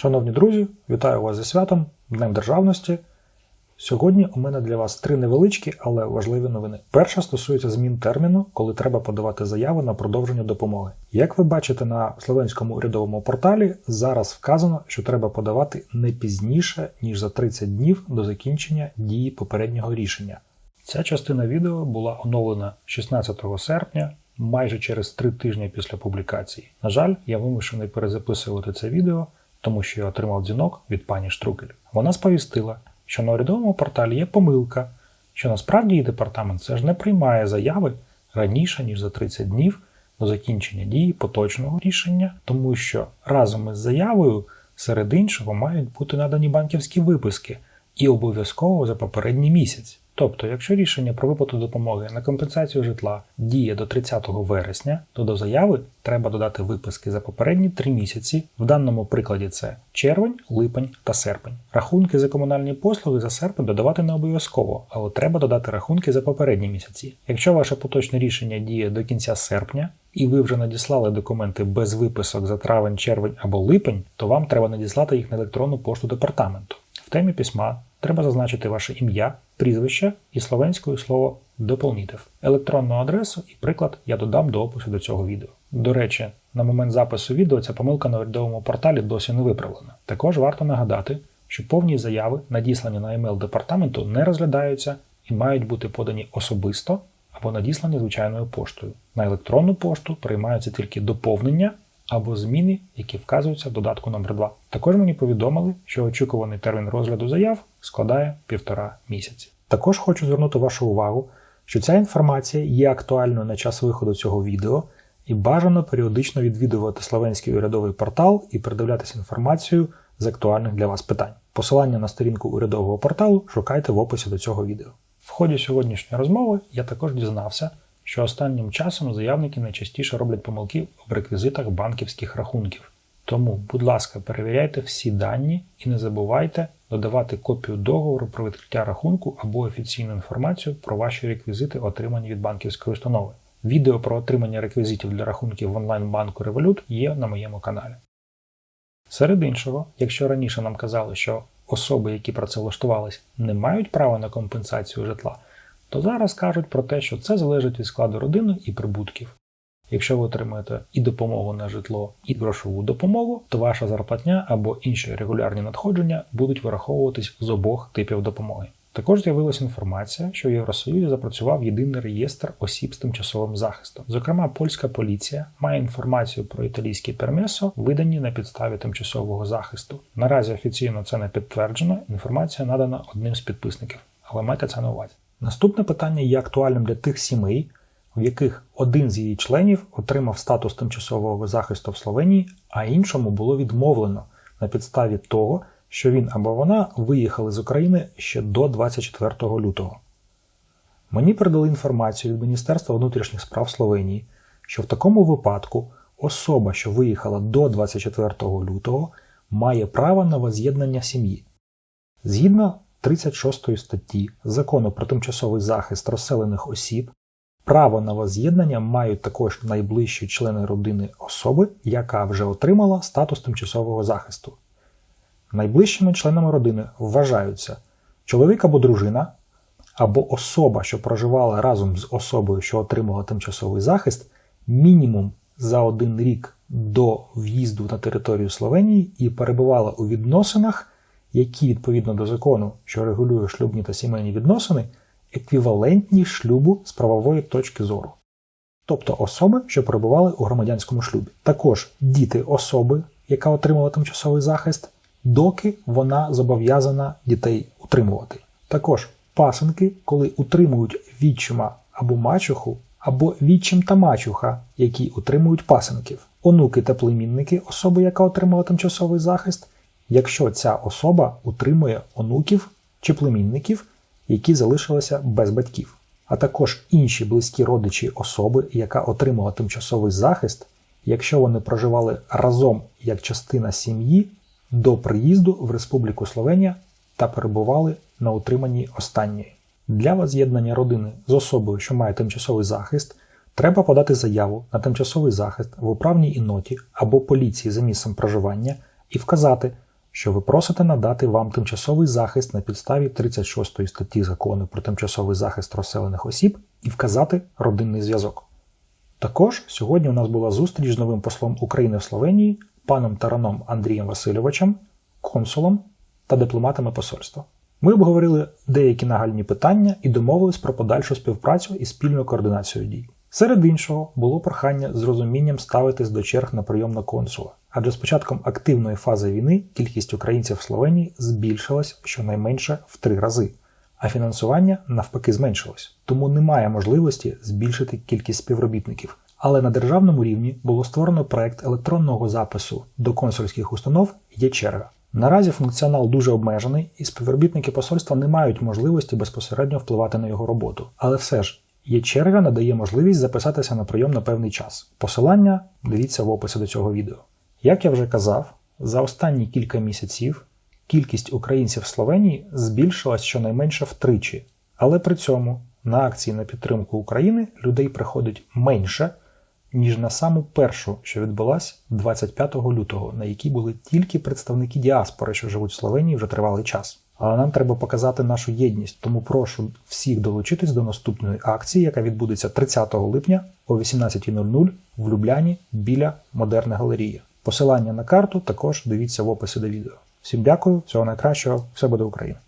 Шановні друзі, вітаю вас зі святом, Днем Державності. Сьогодні у мене для вас три невеличкі, але важливі новини. Перша стосується змін терміну, коли треба подавати заяву на продовження допомоги. Як ви бачите на словенському урядовому порталі, зараз вказано, що треба подавати не пізніше, ніж за 30 днів до закінчення дії попереднього рішення. Ця частина відео була оновлена 16 серпня, майже через три тижні після публікації. На жаль, я вимушений перезаписувати це відео, тому що я отримав дзвінок від пані Штрукель. Вона сповістила, що на урядовому порталі є помилка, що насправді її департамент все ж не приймає заяви раніше, ніж за 30 днів до закінчення дії поточного рішення, тому що разом із заявою серед іншого мають бути надані банківські виписки і обов'язково за попередній місяць. Тобто, якщо рішення про виплату допомоги на компенсацію житла діє до 30 вересня, то до заяви треба додати виписки за попередні 3 місяці. В даному прикладі це червень, липень та серпень. Рахунки за комунальні послуги за серпень додавати не обов'язково, але треба додати рахунки за попередні місяці. Якщо ваше поточне рішення діє до кінця серпня, і ви вже надіслали документи без виписок за травень, червень або липень, то вам треба надіслати їх на електронну пошту департаменту. В темі письма треба зазначити ваше ім'я, прізвище і словенською слово доповнітив. Електронну адресу і приклад я додам до опису до цього відео. До речі, на момент запису відео ця помилка на урядовому порталі досі не виправлена. Також варто нагадати, що повні заяви, надіслані на емейл департаменту, не розглядаються і мають бути подані особисто або надіслані звичайною поштою. На електронну пошту приймаються тільки доповнення або зміни, які вказуються в додатку номер 2 Також мені повідомили, що очікуваний термін розгляду заяв складає півтора місяці. Також хочу звернути вашу увагу, що ця інформація є актуальною на час виходу цього відео, і бажано періодично відвідувати словенський урядовий портал і передивлятися інформацію з актуальних для вас питань. Посилання на сторінку урядового порталу шукайте в описі до цього відео. В ході сьогоднішньої розмови я також дізнався, що останнім часом заявники найчастіше роблять помилки в реквізитах банківських рахунків. Тому, будь ласка, перевіряйте всі дані і не забувайте додавати копію договору про відкриття рахунку або офіційну інформацію про ваші реквізити, отримані від банківської установи. Відео про отримання реквізитів для рахунків в онлайн-банку Revolut є на моєму каналі. Серед іншого, якщо раніше нам казали, що особи, які працевлаштувались, не мають права на компенсацію житла, то зараз кажуть про те, що це залежить від складу родини і прибутків. Якщо ви отримаєте і допомогу на житло, і грошову допомогу, то ваша зарплатня або інші регулярні надходження будуть вираховуватись з обох типів допомоги. Також з'явилася інформація, що в Євросоюзі запрацював єдиний реєстр осіб з тимчасовим захистом. Зокрема, польська поліція має інформацію про італійські пермесо, видані на підставі тимчасового захисту. Наразі офіційно це не підтверджено, інформація надана одним з підписників, але майте це на увазі. Наступне питання є актуальним для тих сімей, в яких один з її членів отримав статус тимчасового захисту в Словенії, а іншому було відмовлено на підставі того, що він або вона виїхали з України ще до 24 лютого. Мені передали інформацію від Міністерства внутрішніх справ Словенії, що в такому випадку особа, що виїхала до 24 лютого, має право на воз'єднання сім'ї. Згідно 36 статті Закону про тимчасовий захист розселених осіб, право на воз'єднання мають також найближчі члени родини особи, яка вже отримала статус тимчасового захисту. Найближчими членами родини вважаються чоловік або дружина, або особа, що проживала разом з особою, що отримала тимчасовий захист, мінімум за один рік до в'їзду на територію Словенії і перебувала у відносинах, які відповідно до закону, що регулює шлюбні та сімейні відносини, еквівалентні шлюбу з правової точки зору. Тобто особи, що перебували у громадянському шлюбі. Також діти особи, яка отримала тимчасовий захист, доки вона зобов'язана дітей утримувати. Також пасенки, коли утримують відчима або мачуху, або відчим та мачуха, які утримують пасенків. Онуки та племінники особи, яка отримала тимчасовий захист, якщо ця особа утримує онуків чи племінників, які залишилися без батьків, а також інші близькі родичі особи, яка отримала тимчасовий захист, якщо вони проживали разом як частина сім'ї до приїзду в Республіку Словенія та перебували на утриманні останньої. Для воз'єднання родини з особою, що має тимчасовий захист, треба подати заяву на тимчасовий захист в управній іноті або поліції за місцем проживання і вказати, що ви просите надати вам тимчасовий захист на підставі 36 статті закону про тимчасовий захист розселених осіб і вказати родинний зв'язок. Також сьогодні у нас була зустріч з новим послом України в Словенії, паном Тараном Андрієм Васильовичем, консулом та дипломатами посольства. Ми обговорили деякі нагальні питання і домовились про подальшу співпрацю і спільну координацію дій. Серед іншого було прохання з розумінням ставитись до черг на прийом на консула, адже з початком активної фази війни кількість українців в Словенії збільшилась щонайменше в три рази, а фінансування навпаки зменшилось, тому немає можливості збільшити кількість співробітників. Але на державному рівні було створено проект електронного запису до консульських установ є черга. Наразі функціонал дуже обмежений, і співробітники посольства не мають можливості безпосередньо впливати на його роботу. Але все ж є черга надає можливість записатися на прийом на певний час. Посилання дивіться в описі до цього відео. Як я вже казав, за останні кілька місяців кількість українців в Словенії збільшилась щонайменше втричі, але при цьому на акції на підтримку України людей приходить менше, ніж на саму першу, що відбулась 25 лютого, на якій були тільки представники діаспори, що живуть в Словенії вже тривалий час. Але нам треба показати нашу єдність, тому прошу всіх долучитись до наступної акції, яка відбудеться 30 липня о 18.00 в Любляні біля Модерна галерія. Посилання на карту також дивіться в описі до відео. Всім дякую, всього найкращого, все буде Україна!